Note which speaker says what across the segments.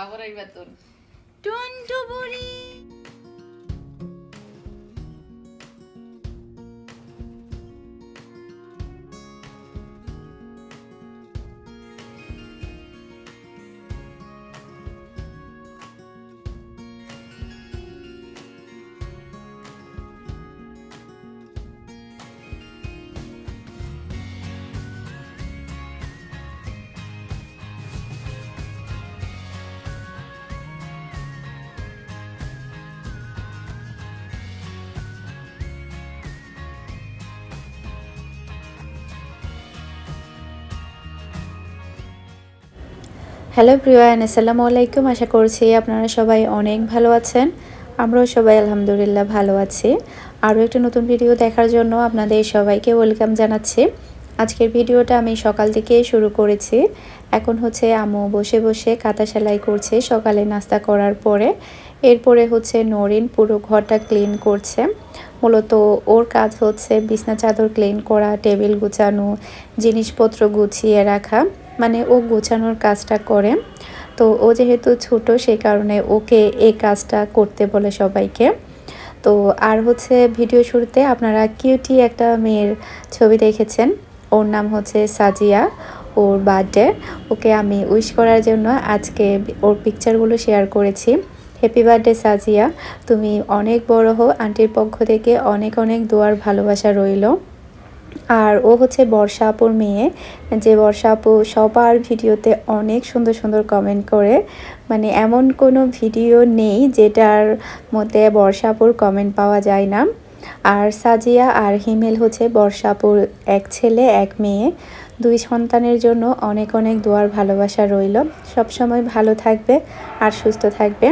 Speaker 1: আবার এইবার তোর
Speaker 2: টন্টু বুড়ি
Speaker 3: হ্যালো প্রিয়ান আসসালামু আলাইকুম আশা করছি আপনারা সবাই অনেক ভালো আছেন আমরাও সবাই আলহামদুলিল্লাহ ভালো আছি আরও একটা নতুন ভিডিও দেখার জন্য আপনাদের সবাইকে ওয়েলকাম জানাচ্ছি আজকের ভিডিওটা আমি সকাল থেকে শুরু করেছি এখন হচ্ছে আমু বসে বসে কাঁথা সেলাই করছে সকালে নাস্তা করার পরে এরপরে হচ্ছে নরিন পুরো ঘরটা ক্লিন করছে মূলত ওর কাজ হচ্ছে বিছনা চাদর ক্লিন করা টেবিল গুছানো জিনিসপত্র গুছিয়ে রাখা মানে ও গোছানোর কাজটা করে। তো ও যেহেতু ছোট, সেই কারণে ওকে এই কাজটা করতে বলে সবাইকে। তো আর হচ্ছে ভিডিও শুরুতে আপনারা কিউটি একটা মেয়ের ছবি দেখেছেন। ওর নাম হচ্ছে সাজিয়া, ওর বার্থডে। ওকে আমি উইশ করার জন্য আজকে ওর পিকচারগুলো শেয়ার করেছি। Happy birthday Sajia. তুমি অনেক বড় হো আন্টির পক্ষ থেকে অনেক অনেক দোয়ার ভালোবাসা রইল। আর ও হচ্ছে বর্ষা আপুর মেয়ে। যে বর্ষা আপু সবার ভিডিওতে অনেক সুন্দর সুন্দর কমেন্ট করে। মানে এমন কোনো ভিডিও নেই যেটার মধ্যে বর্ষা আপুর কমেন্ট পাওয়া যায় না। আর সাজিয়া আর হিমেল হচ্ছে বর্ষাপুর এক ছেলে, এক মেয়ে। দুই সন্তানের জন্য অনেক অনেক দোয়ার ভালোবাসা রইল। সবসময় ভালো থাকবে আর সুস্থ থাকবে।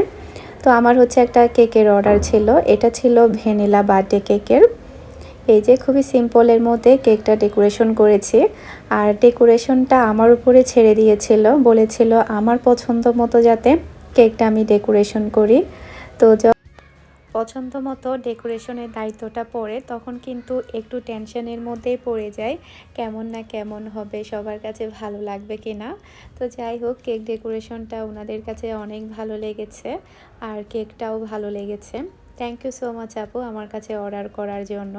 Speaker 3: তো আমার হচ্ছে একটা কেকের অর্ডার ছিল। এটা ছিল ভ্যানিলা বার্থডে কেকের। এই যে খুবই সিম্পলের মধ্যে কেকটা ডেকোরেশন করেছি। আর ডেকোরেশনটা আমার উপরে ছেড়ে দিয়েছিল, বলেছিল আমার পছন্দ মতো যাতে কেকটা আমি ডেকোরেশন করি। তো পছন্দ মতো ডেকোরেশনের দায়িত্বটা পড়ে, তখন কিন্তু একটু টেনশনের মধ্যেই পড়ে যায় কেমন না কেমন হবে, সবার কাছে ভালো লাগবে কি না। তো যাই হোক, কেক ডেকোরেশনটা ওনাদের কাছে অনেক ভালো লেগেছে, আর কেকটাও ভালো লেগেছে। থ্যাংক ইউ সো মাচ আপু আমার কাছে অর্ডার করার জন্য।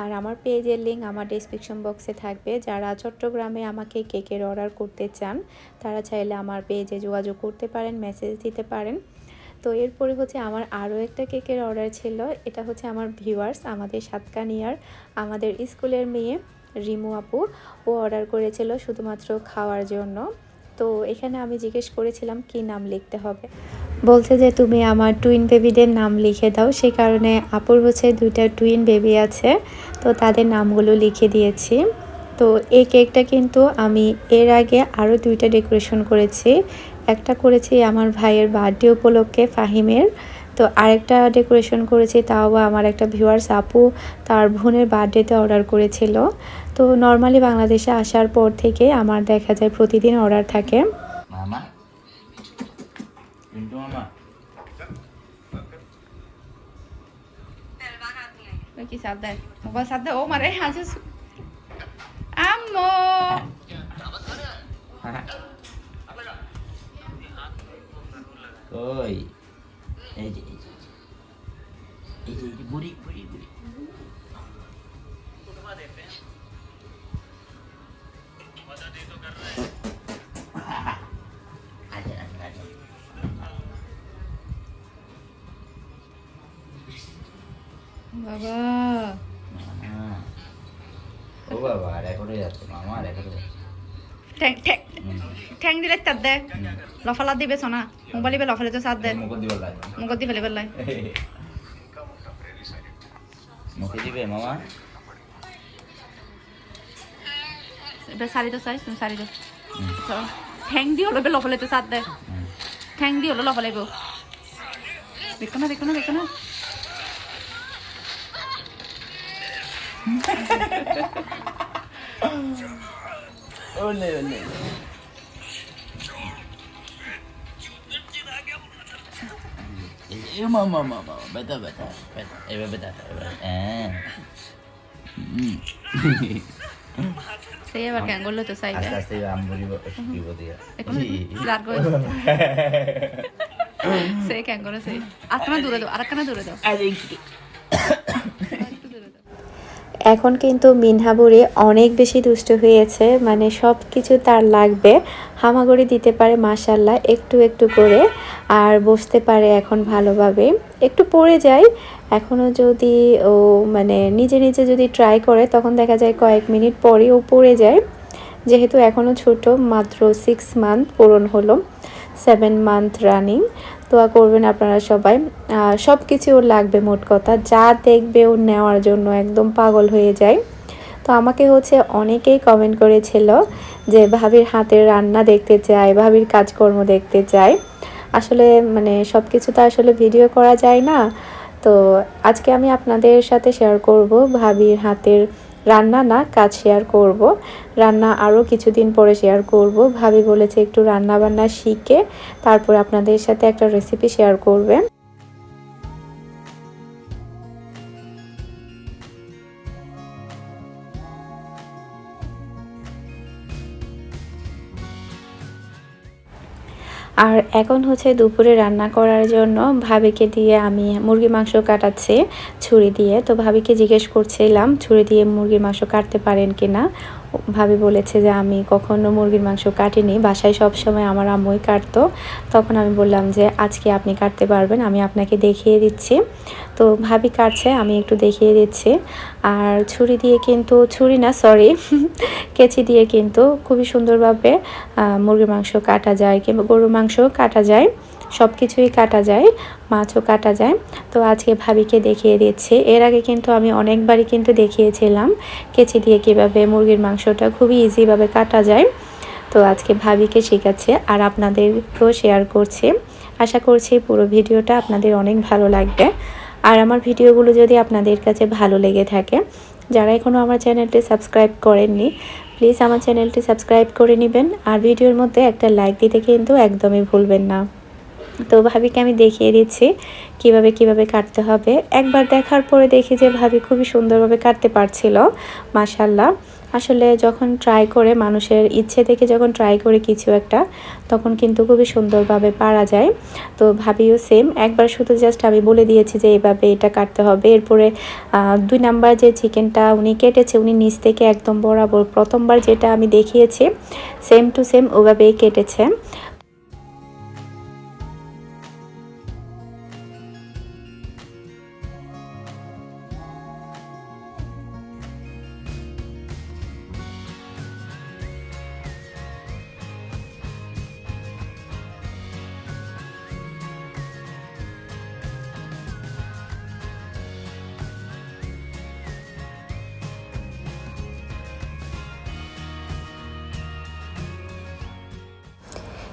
Speaker 3: আর আমার পেজের লিঙ্ক আমার ডিসক্রিপশন বক্সে থাকবে। যারা চট্টগ্রামে আমাকে কেকের অর্ডার করতে চান, তারা চাইলে আমার পেজে যোগাযোগ করতে পারেন মেসেজ দিতে পারেন। তো এরপরে হচ্ছে আমার আরও একটা কেকের অর্ডার ছিল। এটা হচ্ছে আমার ভিউয়ার্স আমাদের সাতকানিয়ার, আমাদের স্কুলের মেয়ে রিমু আপু। ও অর্ডার করেছিল শুধুমাত্র খাওয়ার জন্য। তো এখানে আমি জিজ্ঞেস করেছিলাম, কি নাম লিখতে হবে? বলছে যে তুমি আমার টুইন বেবিদের নাম লিখে দাও। সে কারণে আপুর হচ্ছে দুইটা টুইন বেবি আছে, তো তাদের নামগুলো লিখে দিয়েছি। তো এই কেকটা কিন্তু আমি এর আগে আরও দুইটা ডেকোরেশন করেছি। একটা করেছি আমার ভাইয়ের বার্থডে উপলক্ষে ফাহিমের, তো আরেকটা ডেকোরেশন করেছি তাও আমার একটা ভিউয়ার্স আপু তার বোনের বার্থডেতে অর্ডার করেছিল। তো নর্মালি বাংলাদেশে আসার পর থেকে আমার দেখা যায় প্রতিদিন অর্ডার থাকে।
Speaker 4: পিন্টু মামা
Speaker 1: কি সাথ দেয় মোবাইল সাথ দেয় ও মারে হাসে আম্মু
Speaker 4: কই
Speaker 1: বাবা।
Speaker 4: ও বাবা রেকর্ডে যাচ্ছে মামা রেকর্ডে
Speaker 1: ঠ্যাং ঠ্যাং ঠ্যাং দিলে তার দে লফালা দিবে সোনা মোবাইল ইবে লফালে তো দে
Speaker 4: মুখ দিবার লাগে
Speaker 1: মুখ দি ফেলে ফেললাই
Speaker 4: মুখে দিবে মামা।
Speaker 1: এবার শাড়ি তো চাই তুমি শাড়ি তো ঠ্যাং দি হলো এবার লফালে তো সাথ দে
Speaker 4: হুম।
Speaker 1: ঠ্যাং দি হলো লফালাইব দেখো না দেখো না দেখো না।
Speaker 4: ওলে ওলে এ মামা মামা বেটা বেটা বেটা এবার বেটা এবার হ্যাঁ।
Speaker 1: সেই আবার কেন করল তো চাইবে
Speaker 4: আস্তে আস্তে আমবুড়ি দিব দিয়া
Speaker 1: যার করে সেই কেন করে সেই আরেকখানা দূরে দাও আরেকখানা দূরে দাও দাও
Speaker 3: এখন কিন্তু মিনহাবুড়ি অনেক বেশি দুষ্ট হয়েছে মানে সব কিছু তার লাগবে। হামাগুড়ি দিতে পারে মাসাল্লাহ একটু একটু করে, আর বসতে পারে এখন ভালোভাবে। একটু পড়ে যায় এখনও যদি ও মানে নিজে নিজে যদি ট্রাই করে, তখন দেখা যায় কয়েক মিনিট পরে ও পড়ে যায়। যেহেতু এখনও ছোট, মাত্র সিক্স মান্থ পূরণ হলো সেভেন মান্থ রানিং দোয়া করবেন আপনারা সবাই। সব কিছু ওর লাগবে মোট কথা, যা দেখবে ও নেওয়ার জন্য, একদম পাগল হয়ে যায়। তো আমাকে হচ্ছে অনেকেই কমেন্ট করেছিল যে, ভাবির হাতের রান্না দেখতে চায়, ভাবির কাজকর্ম দেখতে চায়। আসলে মানে সব কিছু তো আসলে ভিডিও করা যায় না। তো আজকে আমি আপনাদের সাথে শেয়ার করব ভাবির হাতের রান্না না, কাজ শেয়ার করব। রান্না আরও কিছুদিন পরে শেয়ার করব। ভাবি বলেছে একটু রান্না বান্না শিখে, তারপর আপনাদের সাথে একটা রেসিপি শেয়ার করবে। আর এখন হচ্ছে দুপুরে রান্না করার জন্য ভাবিকে দিয়ে আমি মুরগি মাংস কাটাচ্ছি, ছুরি দিয়ে। তো ভাবিকে জিজ্ঞেস করছিলাম, ছুরি দিয়ে মুরগির মাংস কাটতে পারেন কি না ভাবি বলেছে যে আমি কখনো মুরগির মাংস কাটিনি, বাসায় সব সময় আমার আম্মুই কাটতো। তখন আমি বললাম যে, আজকে আপনি কাটতে পারবেন, আমি আপনাকে দেখিয়ে দিচ্ছি। তো ভাবি কাটছে, আমি একটু দেখিয়ে দিচ্ছি। আর ছুরি দিয়ে কিন্তু, ছুরি না সরি কেচি দিয়ে কিন্তু খুবই সুন্দরভাবে মুরগির মাংস কাটা যায় কিংবা গরুর মাংস কাটা যায়। সব কিছুই কাটা যায়, মাছও কাটা যায়। তো আজকে ভাবিকে দেখিয়ে দিচ্ছি। এর আগে কিন্তু আমি অনেকবারই কিন্তু দেখিয়েছিলাম কেচি দিয়ে কীভাবে মুরগির মাংসটা খুবই ইজিভাবে কাটা যায়। তো আজকে ভাবিকে শেখাচ্ছে আর আপনাদেরকেও শেয়ার করছি। আশা করছি পুরো ভিডিওটা আপনাদের অনেক ভালো লাগবে। আর আমার ভিডিওগুলো যদি আপনাদের কাছে ভালো লেগে থাকে, যারা এখনও আমার চ্যানেলটি সাবস্ক্রাইব করেননি প্লিজ আমার চ্যানেলটি সাবস্ক্রাইব করে নেবেন। আর ভিডিওর মধ্যে একটা লাইক দিতে কিন্তু একদমই ভুলবেন না। তো ভাবিকে আমি দেখিয়ে দিচ্ছি কীভাবে কীভাবে কাটতে হবে। একবার দেখার পরে দেখি যে ভাবি খুবই সুন্দরভাবে কাটতে পারছিল মাশাল্লাহ আসলে যখন ট্রাই করে, মানুষের ইচ্ছে থেকে যখন ট্রাই করে কিছু একটা, তখন কিন্তু খুবই সুন্দরভাবে পারা যায়। তো ভাবিও সেম একবার শুধু জাস্ট আমি বলে দিয়েছি যে এইভাবে এটা কাটতে হবে। এরপরে দুই নাম্বার যে চিকেনটা উনি কেটেছে, উনি নিচ থেকে একদম বরাবর প্রথমবার যেটা আমি দেখিয়েছি সেম টু সেম ওভাবেই কেটেছে।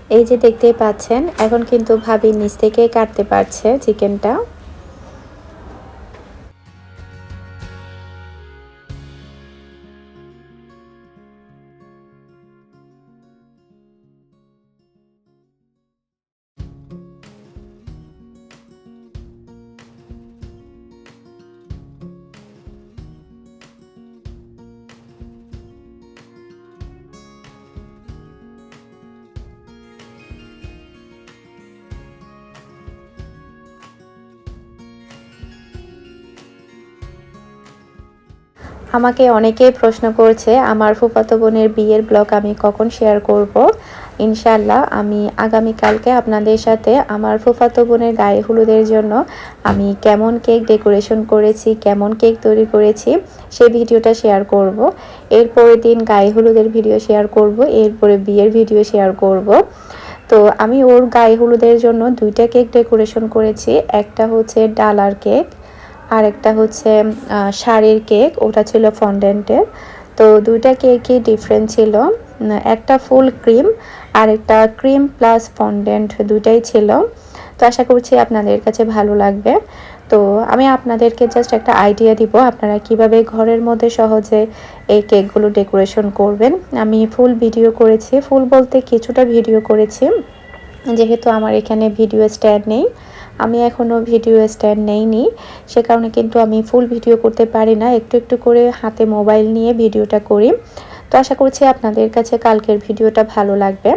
Speaker 3: এই যে দেখতে পাচ্ছেন এখন কিন্তু ভাবি নিচ থেকে কাটতে পারছে চিকেনটা আমাকে অনেকেই প্রশ্ন করছে, আমার ফুফাতো বোনের বিয়ের ব্লগ আমি কখন শেয়ার করব? ইনশাল্লাহ আমি আগামীকালকে আপনাদের সাথে আমার ফুফাতো বোনের গায়ে হলুদের জন্য আমি কেমন কেক ডেকোরেশন করেছি, কেমন কেক তৈরি করেছি সেই ভিডিওটা শেয়ার করব। এরপরের দিন গায়ে হলুদের ভিডিও শেয়ার করব, এরপরে বিয়ের ভিডিও শেয়ার করব। তো আমি ওর গায়ে হলুদের জন্য দুইটা কেক ডেকোরেশন করেছি, একটা হচ্ছে ডালার কেক আর একটা হচ্ছে শাড়ির কেক, ওটা ছিল ফন্ডেন্টের তো দুইটা কেকই ডিফারেন্ট ছিল। একটা ফুল ক্রিম আর একটা ক্রিম প্লাস ফন্ডেন্ট দুইটাই ছিল। তো আশা করছি আপনাদের কাছে ভালো লাগবে। তো আমি আপনাদেরকে জাস্ট একটা আইডিয়া দিব, আপনারা কীভাবে ঘরের মধ্যে সহজে এই কেকগুলো ডেকোরেশন করবেন। আমি ফুল ভিডিও করেছি ফুল বলতে কিছুটা ভিডিও করেছি। যেহেতু আমার এখানে ভিডিও স্ট্যান্ড নেই। আমি এখনও ভিডিও স্ট্যান্ড নেইনি, সে কারণে কিন্তু আমি ফুল ভিডিও করতে পারি না। একটু একটু করে হাতে মোবাইল নিয়ে ভিডিওটা করি। তো আশা করছি আপনাদের কাছে কালকের ভিডিওটা ভালো লাগবে।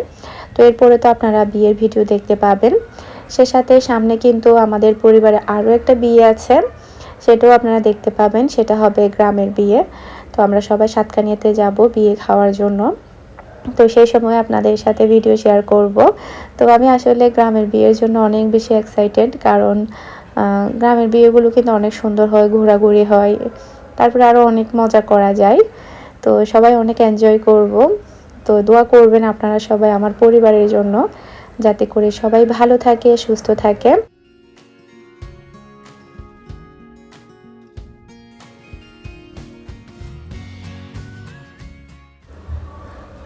Speaker 3: তো এরপরে তো আপনারা বিয়ের ভিডিও দেখতে পাবেন। সে সাথে সামনে কিন্তু আমাদের পরিবারে আরও একটা বিয়ে আছে, সেটাও আপনারা দেখতে পাবেন। সেটা হবে গ্রামের বিয়ে। তো আমরা সবাই সাতকানিয়াতে যাব বিয়ে খাওয়ার জন্য। তো সেই সময় আপনাদের সাথে ভিডিও শেয়ার করব। তো আমি আসলে গ্রামের বিয়ের জন্য অনেক বেশি এক্সাইটেড কারণ গ্রামের বিয়েগুলো কিন্তু অনেক সুন্দর হয়, ঘোরাঘুরি হয়, তারপরে আরও অনেক মজা করা যায়। তো সবাই অনেক এনজয় করব। তো দোয়া করবেন আপনারা সবাই আমার পরিবারের জন্য, যাতে করে সবাই ভালো থাকে, সুস্থ থাকে।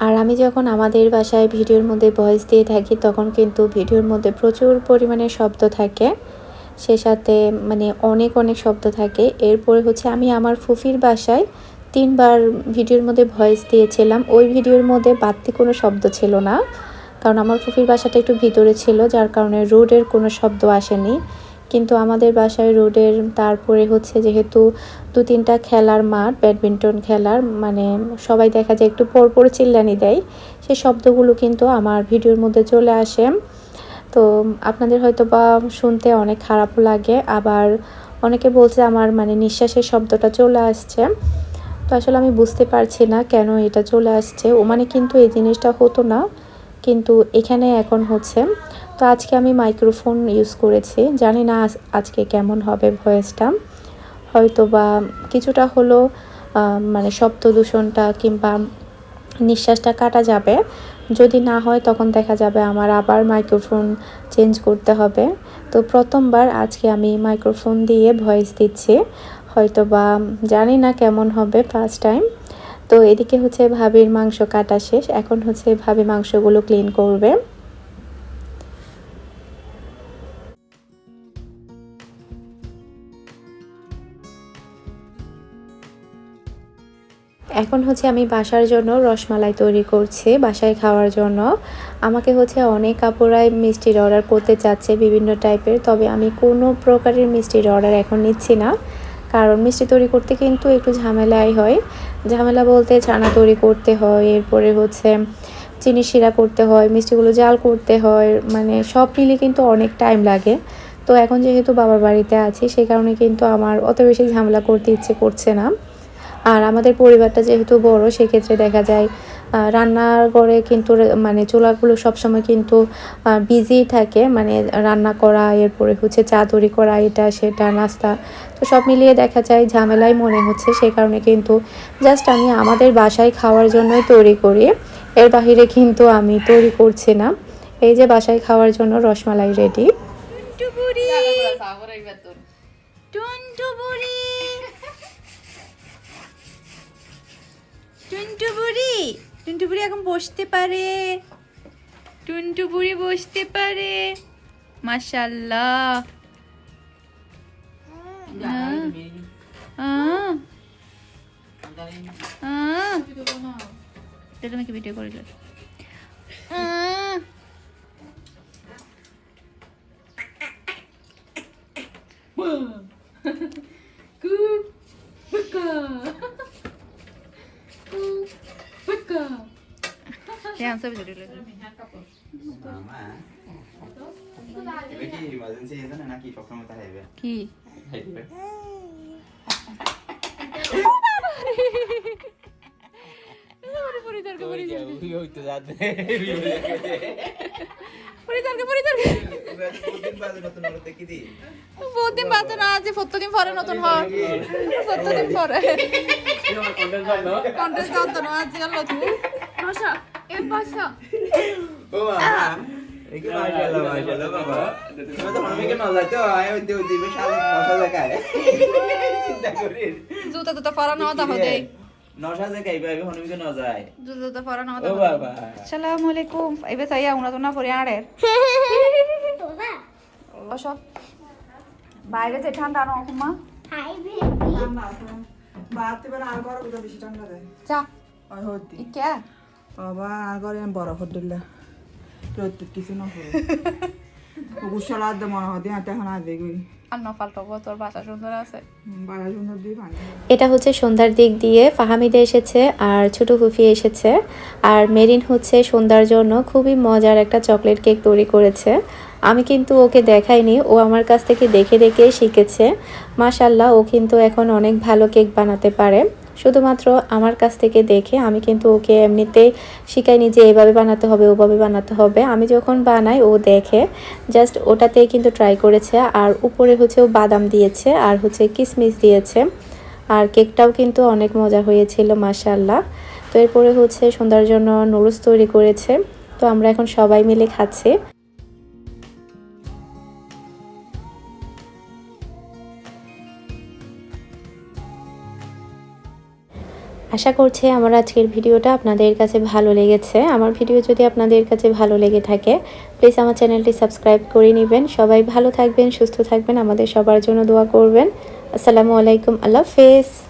Speaker 3: আর আমি যখন আমাদের বাসায় ভিডিওর মধ্যে ভয়েস দিয়ে থাকি, তখন কিন্তু ভিডিওর মধ্যে প্রচুর পরিমাণে শব্দ থাকে। সে সাথে মানে অনেক অনেক শব্দ থাকে। এরপরে হচ্ছে আমি আমার ফুফির বাসায় তিনবার ভিডিওর মধ্যে ভয়েস দিয়েছিলাম। ওই ভিডিওর মধ্যে বাড়তি কোনো শব্দ ছিল না। কারণ আমার ফুফির বাসাটা একটু ভিতরে ছিল, যার কারণে রোডের কোনো শব্দ আসেনি। কিন্তু আমাদের বাসায় রোডের তারপরে হচ্ছে যেহেতু দু তিনটা খেলার মাঠ, ব্যাডমিন্টন খেলার মানে সবাই দেখা যায় একটু পর পর চিল্লানি দেয় সেই শব্দগুলো কিন্তু আমার ভিডিওর মধ্যে চলে আসে। তো আপনাদের হয়তো বা শুনতে অনেক খারাপও লাগে, আবার অনেকে বলছে আমার মানে নিঃশ্বাসের শব্দটা চলে আসছে। তো আসলে আমি বুঝতে পারছি না কেন এটা চলে আসছে। ও মানে কিন্তু এই জিনিসটা হতো না, কিন্তু এখানে এখন হচ্ছে তো আজকে আমি মাইক্রোফোন ইউজ করেছি। জানি না আজকে কেমন হবে ভয়েসটা হয়তো বা কিছুটা হলো মানে শব্দ দূষণটা কিংবা নিঃশ্বাসটা কাটা যাবে। যদি না হয় তখন দেখা যাবে আমার আবার মাইক্রোফোন চেঞ্জ করতে হবে। তো প্রথমবার আজকে আমি মাইক্রোফোন দিয়ে ভয়েস দিচ্ছি। হয়তো বা জানি না কেমন হবে ফার্স্ট টাইম তো এদিকে হচ্ছে ভাবির মাংস কাটা শেষ। এখন হচ্ছে ভাবি মাংসগুলো ক্লিন করবে। এখন হচ্ছে আমি বাসার জন্য রসমালাই তৈরি করছি, বাসায় খাওয়ার জন্য। আমাকে হচ্ছে অনেক কাপড়াই মিষ্টির অর্ডার করতে চাচ্ছে বিভিন্ন টাইপের, তবে আমি কোনো প্রকারের মিষ্টির অর্ডার এখন নিচ্ছি না। কারণ মিষ্টি তৈরি করতে কিন্তু একটু ঝামেলাই হয়। ঝামেলা বলতে ছানা তৈরি করতে হয়, এরপরে হচ্ছে চিনি শিরা করতে হয়, মিষ্টিগুলো জাল করতে হয় মানে সব মিলে কিন্তু অনেক টাইম লাগে। তো এখন যেহেতু বাবার বাড়িতে আছি, সে কারণে কিন্তু আমার অত বেশি ঝামেলা করতে ইচ্ছে করছে না। আর আমাদের পরিবারটা যেহেতু বড় সেক্ষেত্রে দেখা যায় আহ, রান্নার ঘরে কিন্তু মানে চুলাগুলো সবসময় কিন্তু বিজি থাকে। মানে রান্না করা এরপরে হচ্ছে চা তৈরি করা এটা সেটা নাস্তা। তো সব মিলিয়ে দেখা যায় ঝামেলাই মনে হচ্ছে সেই কারণে কিন্তু জাস্ট আমি আমাদের বাসায় খাওয়ার জন্যই তৈরি করি। এর বাহিরে কিন্তু আমি তৈরি করছি না। এই যে বাসায় খাওয়ার জন্য রসমালাই রেডি
Speaker 2: টুনটুবুরি। টুনটুবুরি এখন বসতে পারে। টুনটুবুরি বসতে পারে। মাশাল্লাহ আহ, আহ। তোমাকে ভিডিও করে দিল আহ। হ্যাঁ সব ভিডিও করে দিল
Speaker 4: মামা এবার কি ইমার্জেন্সি এসে না নাকি সবসময় তাই হবে
Speaker 2: কি পরিতর্কে পরিতর্কে বহুত দিন বাদ না আজ সত্তর দিন পরে নতুন হয় সত্তর দিন পরে কন্টেস্ট করতো না? আজ গেল তুই বসা এ বসা
Speaker 4: ও মামা একে মাশাআল্লাহ মাশাআল্লাহ বাবা। তুমি তো মনে কেন যাইতো আয় ওই দেও দিবে সারা নশা জায়গায় চিন্তা করিস।
Speaker 1: জুতা জুতা পরা নাও
Speaker 4: নশা
Speaker 1: জুতা জুতা পরা
Speaker 4: বাবা।
Speaker 1: আসসালামু আলাইকুম। এবে সাইয়া উনা তো না পরে আড়ের। বসো। বাইরে যে ঠান্ডা না হুমা
Speaker 5: বাতে বেলা আর গরম বেশি ঠান্ডা দেয়।
Speaker 1: যা।
Speaker 5: ওই হদ্দি
Speaker 1: ইকে
Speaker 5: বাবা কিছু না গুসালা মনে হয় এখন
Speaker 1: আর
Speaker 3: এটা হচ্ছে সন্ধ্যার দিক দিয়ে ফাহামিদে এসেছে আর ছোট হুফি এসেছে। আর মেরিন হচ্ছে সন্ধ্যার জন্য খুবই মজার একটা চকলেট কেক তৈরি করেছে। আমি কিন্তু ওকে দেখাইনি ও আমার কাছ থেকে দেখে দেখে শিখেছে। মাশাল্লাহ ও কিন্তু এখন অনেক ভালো কেক বানাতে পারে। শুধুমাত্র আমার কাছ থেকে দেখে আমি কিন্তু ওকে এমনিতেই শিখাইনি যে এভাবে বানাতে হবে, ওভাবে বানাতে হবে। আমি যখন বানাই, ও দেখে জাস্ট ওটাতেই কিন্তু ট্রাই করেছে। আর উপরে হচ্ছে ও বাদাম দিয়েছে, আর হচ্ছে কিশমিশ দিয়েছে। আর কেকটাও কিন্তু অনেক মজা হয়েছিল মাশাল্লাহ তো এরপরে হচ্ছে সন্ধ্যার জন্য নুডলস তৈরি করেছে। তো আমরা এখন সবাই মিলে খাচ্ছি। আশা করছি আমার আজকের ভিডিওটা আপনাদের কাছে ভালো লেগেছে। আমার ভিডিও যদি আপনাদের কাছে ভালো লেগে থাকে প্লিজ আমার চ্যানেলটি সাবস্ক্রাইব করে নেবেন। সবাই ভালো থাকবেন, সুস্থ থাকবেন। আমাদের সবার জন্য দোয়া করবেন। আসসালামু আলাইকুম। আল্লাহ হাফেজ।